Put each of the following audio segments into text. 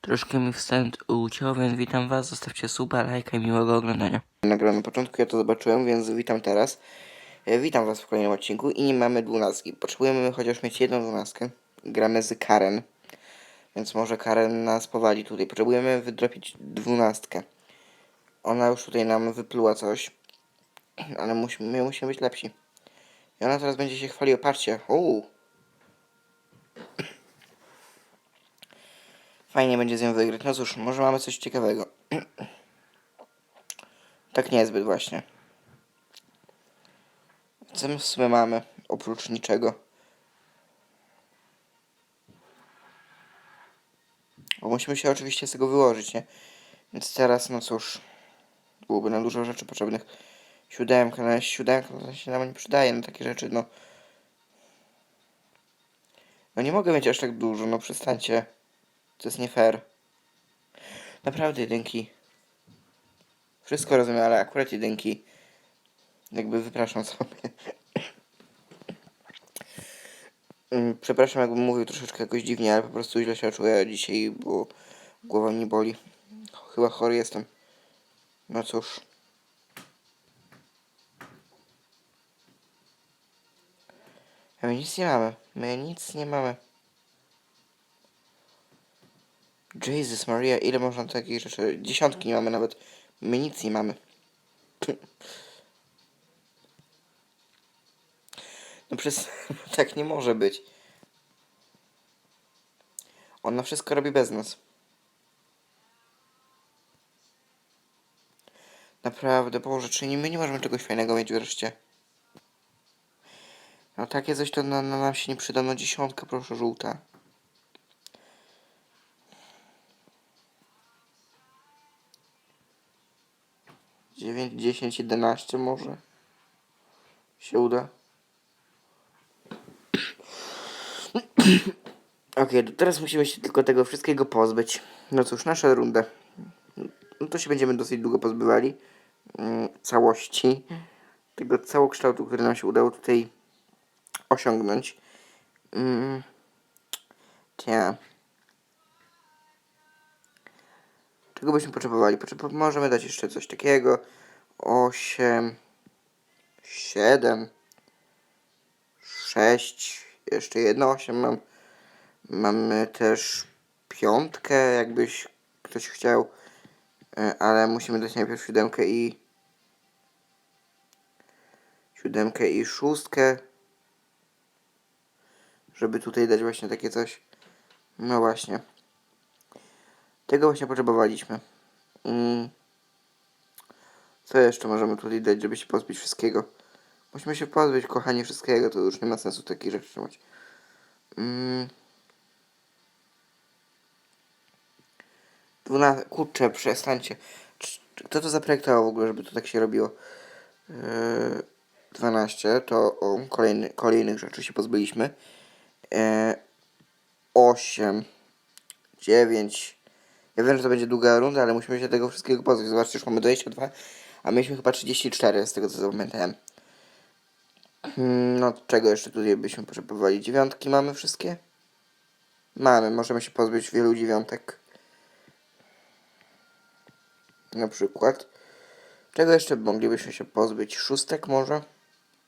Troszkę mi wstęp uciął, więc witam was. Zostawcie suba, lajka i miłego oglądania. Nagrałem na początku, ja to zobaczyłem, więc witam teraz. E, Witam was w kolejnym odcinku i nie mamy dwunastki. Potrzebujemy chociaż mieć jedną dwunastkę. Gramy z Karen, więc może Karen nas powali tutaj. Potrzebujemy wydropić dwunastkę. Ona już tutaj nam wypluła coś, ale musimy, my musimy być lepsi. I ona teraz będzie się chwaliła, patrzcie, uuu. Fajnie będzie z nią wygrać. No cóż, może mamy coś ciekawego. tak niezbyt właśnie. Co my w sumie mamy, oprócz niczego? Bo musimy się oczywiście z tego wyłożyć, nie? Więc teraz, no cóż, byłoby nam dużo rzeczy potrzebnych. Siódemka, no siódemka to się nam nie przydaje na takie rzeczy, no. No nie mogę mieć aż tak dużo, no przestańcie. To jest nie fair. Naprawdę jedynki. Wszystko rozumiem, ale akurat jedynki. Jakby wypraszam sobie. Mm, Przepraszam, jakbym mówił troszeczkę jakoś dziwnie, ale po prostu źle się czuję dzisiaj, bo głowa mnie boli. Chyba chory jestem. No cóż. A my nic nie mamy. My nic nie mamy. Jesus Maria, ile można takich rzeczy? Dziesiątki nie mamy nawet. My nic nie mamy. No przez... tak nie może być. Ona wszystko robi bez nas. Naprawdę, Boże, czyli my nie możemy czegoś fajnego mieć wreszcie. No takie coś to na, na nam się nie przyda. No dziesiątka, proszę, żółta. Dziewięć, dziesięć, jedenaście może się uda. Okej, to teraz musimy się tylko tego wszystkiego pozbyć. No cóż, nasza runda. No to się będziemy dosyć długo pozbywali mm, całości tego całokształtu, który nam się udało tutaj osiągnąć. Mm. Czego byśmy potrzebowali? Potrzeb możemy dać jeszcze coś takiego. 8, 7, 6, jeszcze jedno 8 mam. Mamy też piątkę, jakbyś ktoś chciał. E, Ale musimy dać najpierw siódemkę i siódemkę i szóstkę. Żeby tutaj dać właśnie takie coś. No właśnie. Tego właśnie potrzebowaliśmy. Mm. Co jeszcze możemy tutaj dać, żeby się pozbyć wszystkiego? Musimy się pozbyć, kochani, wszystkiego. To już nie ma sensu takich rzeczy trzymać. Mm. Dwuna... Kurczę, przestańcie. Kto to zaprojektował w ogóle, żeby to tak się robiło? Yy, 12 to kolejny, kolejnych rzeczy się pozbyliśmy. Yy, 8 9 Ja wiem, że to będzie długa runda, ale musimy się tego wszystkiego pozbyć. Zobaczcie, już mamy 22, a mieliśmy chyba 34 z tego co zapamiętałem. Hmm, No, czego jeszcze tutaj byśmy potrzebowali? Dziewiątki mamy wszystkie? Mamy, możemy się pozbyć wielu dziewiątek. Na przykład. Czego jeszcze moglibyśmy się pozbyć? Szóstek może?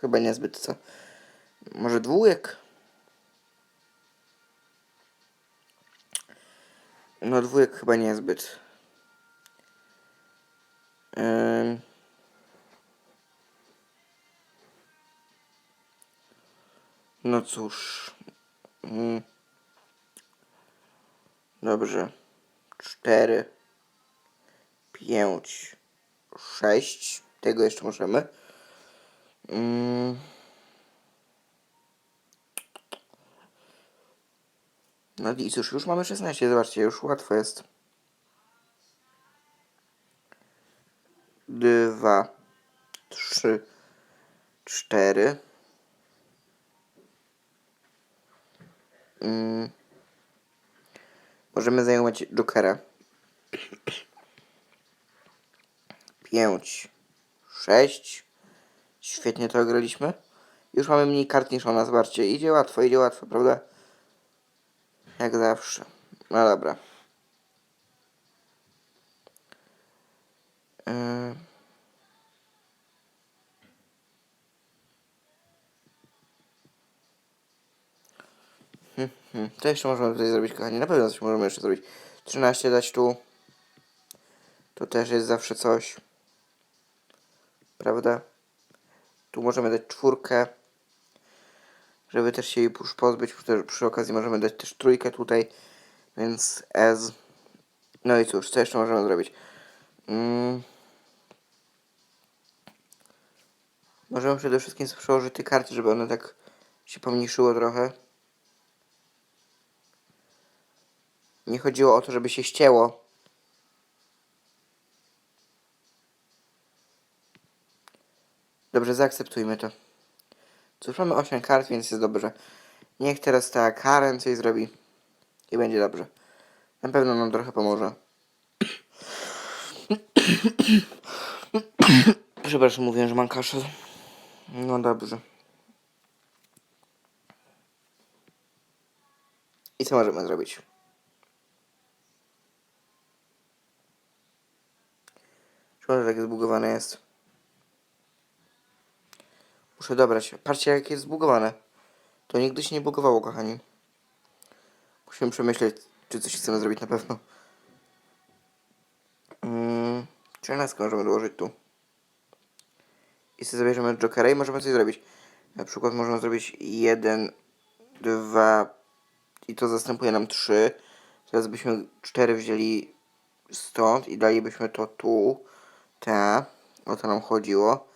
Chyba niezbyt, co? Może dwójek? No dwójek chyba niezbyt. No cóż. Mm. Dobrze. Cztery. Pięć. Sześć. Tego jeszcze możemy. Mm. No i cóż, już mamy 16, zobaczcie, już łatwo jest. Dwa, trzy, cztery. Mm. Możemy zajmować Jokera. Pięć, sześć. Świetnie to graliśmy. Już mamy mniej kart niż ona, zobaczcie. Idzie łatwo, idzie łatwo, prawda? Jak zawsze. No dobra. Hmm. Co jeszcze możemy tutaj zrobić, kochani? Na pewno coś możemy jeszcze zrobić. 13 dać tu. To też jest zawsze coś. Prawda? Tu możemy dać czwórkę. Żeby też się jej już pozbyć. Przy, przy okazji możemy dać też trójkę tutaj. Więc S. No i cóż, co jeszcze możemy zrobić? Mm. Możemy przede wszystkim przełożyć te karty, żeby one tak się pomniejszyło trochę. Nie chodziło o to, żeby się ścięło. Dobrze, zaakceptujmy to. Cóż, mamy 8 kart, więc jest dobrze. Niech teraz ta Karen coś zrobi. I będzie dobrze. Na pewno nam trochę pomoże. Przepraszam, mówiłem, że mam kaszel. No dobrze. I co możemy zrobić? Czy może takie zbugowane jest? Muszę dobrać. Patrzcie, jak jest zbugowane. To nigdy się nie bugowało, kochani. Musimy przemyśleć, czy coś chcemy zrobić na pewno. Mm, 13 możemy dołożyć tu. I sobie zabierzemy Jokera i możemy coś zrobić. Na przykład możemy zrobić 1, 2 i to zastępuje nam 3. Teraz byśmy 4 wzięli stąd i dalibyśmy to tu. Te. O to nam chodziło.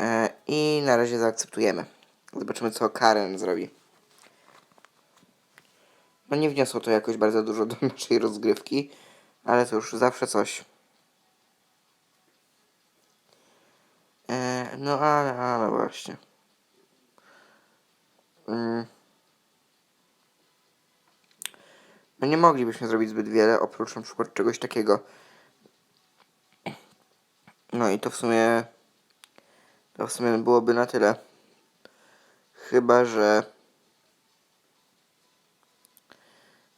E, I na razie zaakceptujemy. Zobaczymy, co Karen zrobi. No nie wniosło to jakoś bardzo dużo do naszej rozgrywki, ale to już zawsze coś. E, no ale, ale właśnie. Mm. No nie moglibyśmy zrobić zbyt wiele, oprócz na przykład czegoś takiego. No i to w sumie... To w sumie byłoby na tyle. Chyba, że...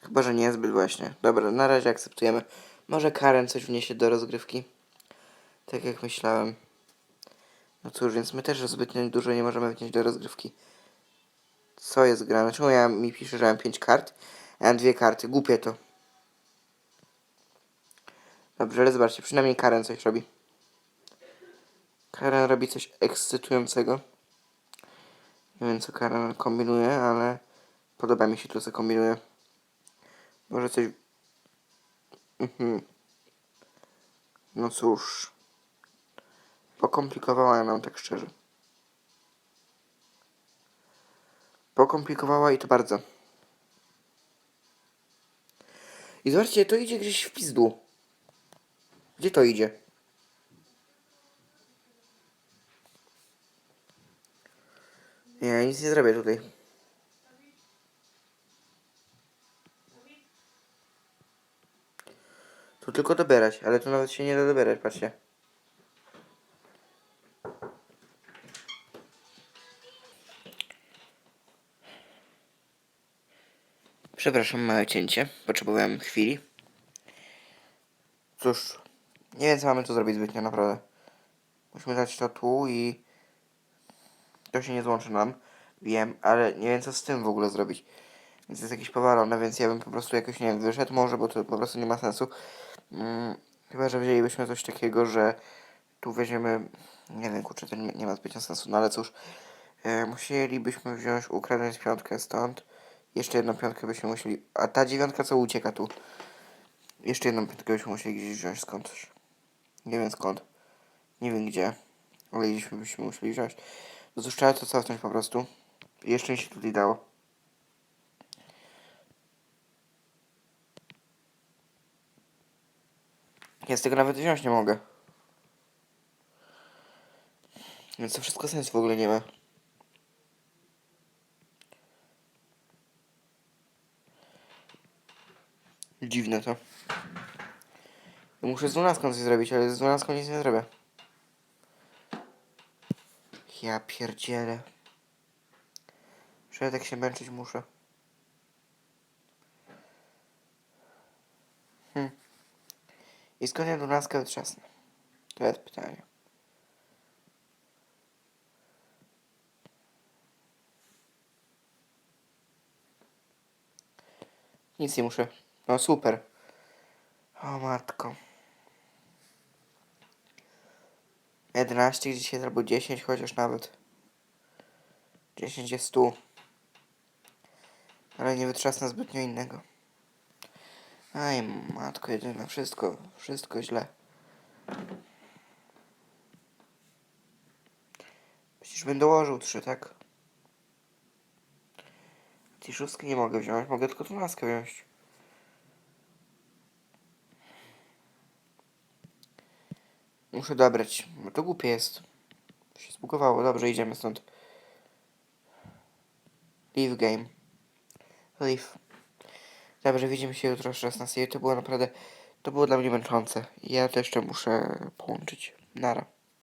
Chyba, że niezbyt właśnie. Dobra, na razie akceptujemy. Może Karen coś wniesie do rozgrywki. Tak jak myślałem. No cóż, więc my też zbytnio dużo nie możemy wnieść do rozgrywki. Co jest grane? Czemu ja mi pisze, że mam 5 kart? Ja mam dwie karty. Głupie to. Dobrze, ale zobaczcie, przynajmniej Karen coś robi. Karen robi coś ekscytującego. Nie wiem, co Karen kombinuje, ale podoba mi się to, co kombinuje. Może coś... Mhm. No cóż. Pokomplikowała nam tak szczerze. Pokomplikowała i to bardzo. I zobaczcie, to idzie gdzieś w pizdu. Gdzie to idzie? Ja nic nie zrobię tutaj. Tu tylko dobierać, ale tu nawet się nie da dobierać, patrzcie. Przepraszam, małe cięcie. Potrzebowałem chwili. Cóż, nie wiem co mamy tu zrobić zbytnio, naprawdę. Musimy dać to tu i... To się nie złączy nam. Wiem, ale nie wiem co z tym w ogóle zrobić. Więc jest jakieś powalone, więc ja bym po prostu jakoś, nie wiem, wyszedł może, bo to po prostu nie ma sensu. Mm, chyba, że wzięlibyśmy coś takiego, że tu weźmiemy... Nie wiem, kurczę, to nie, nie ma zbytnio sensu, no ale cóż. E, musielibyśmy wziąć, ukradnąć piątkę stąd. Jeszcze jedną piątkę byśmy musieli... A ta dziewiątka co ucieka tu? Jeszcze jedną piątkę byśmy musieli gdzieś wziąć skądś. Nie wiem skąd. Nie wiem gdzie. Ale gdzieś byśmy musieli wziąć. No cóż, trzeba to cofnąć po prostu. Jeszcze mi się tutaj dało. Ja z tego nawet wziąć nie mogę. Więc to wszystko sensu w ogóle nie ma. Dziwne to. Muszę z dwunastką coś zrobić, ale z dwunastką nic nie zrobię. Ja pierdzielę. Że tak się męczyć muszę. Hmm. I skąd ja dwunastkę wytrzasnę? To jest pytanie. Nic nie muszę. No super. O matko. 11 gdzieś jest albo 10 chociaż nawet. 10 jest tu. Ale nie wytrzasnę zbytnio innego. Aj, matko jedyna, wszystko, wszystko źle. Przecież bym dołożył 3, tak? Tej nie mogę wziąć, mogę tylko dwunastkę wziąć. Muszę dobrać, to głupie jest. Się zbugowało, dobrze, idziemy stąd. Leave game. Leave. Dobrze, widzimy się jutro o 16. To było naprawdę, to było dla mnie męczące. Ja to jeszcze muszę połączyć. Nara.